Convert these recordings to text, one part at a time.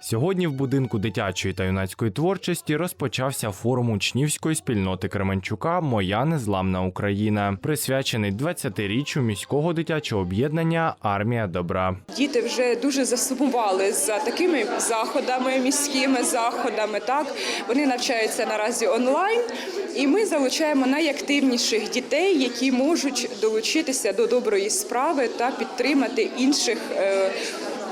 Сьогодні в будинку дитячої та юнацької творчості розпочався форум учнівської спільноти Кременчука Моя незламна Україна, присвячений 20-річчю міського дитячого об'єднання Армія добра. Діти вже дуже засумували за такими заходами, міськими заходами. Так вони навчаються наразі онлайн, і ми залучаємо найактивніших дітей, які можуть долучитися до доброї справи та підтримати інших. е,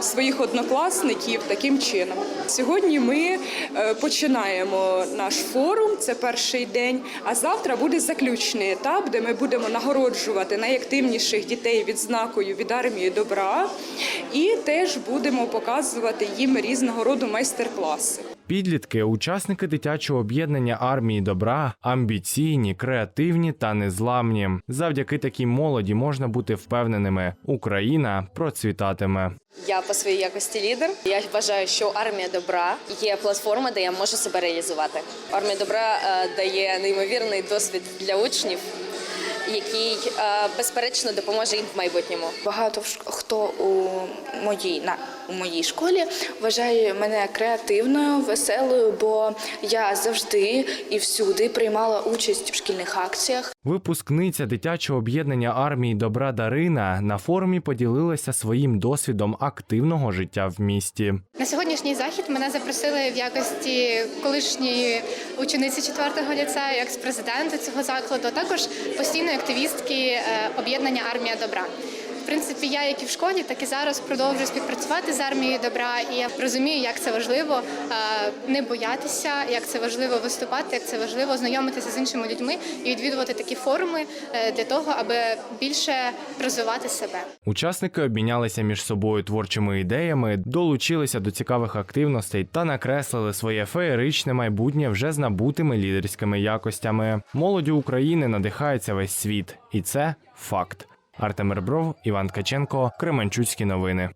Своїх однокласників таким чином. Сьогодні ми е, починаємо наш форум. Це перший день. А завтра буде заключний етап, де ми будемо нагороджувати найактивніших дітей відзнакою від армії добра, і теж будемо показувати їм різного роду майстер-класи. Підлітки, учасники дитячого об'єднання армії добра, амбіційні, креативні та незламні. Завдяки такій молоді можна бути впевненими, Україна процвітатиме. Я по своїй якості лідер. Я вважаю, що армія добра є платформа, де я можу себе реалізувати. Армія добра е, дає неймовірний досвід для учнів, який е, безперечно допоможе їм в майбутньому. Багато хто у моїй на у моїй школі вважає мене креативною, веселою, бо я завжди і всюди приймала участь в шкільних акціях. Випускниця дитячого об'єднання армії добра Дарина на форумі поділилася своїм досвідом активного життя в місті. На сьогоднішній захід мене запросили в якості колишньої учениці 4-го ліцею, екс-президента цього закладу, а також постійної активістки е, об'єднання Армія добра. Принципі, я як і в школі, так і зараз продовжую співпрацювати з армією добра, і я розумію, як це важливо е, не боятися, як це важливо виступати, як це важливо знайомитися з іншими людьми і відвідувати такі форуми е, для того, аби більше розвивати себе. Учасники обмінялися між собою творчими ідеями, долучилися до цікавих активностей та накреслили своє феєричне майбутнє вже з набутими лідерськими якостями. Молоддю України надихається весь світ, і це факт. Артем Ребров, Іван Каченко, Кременчуцькі новини.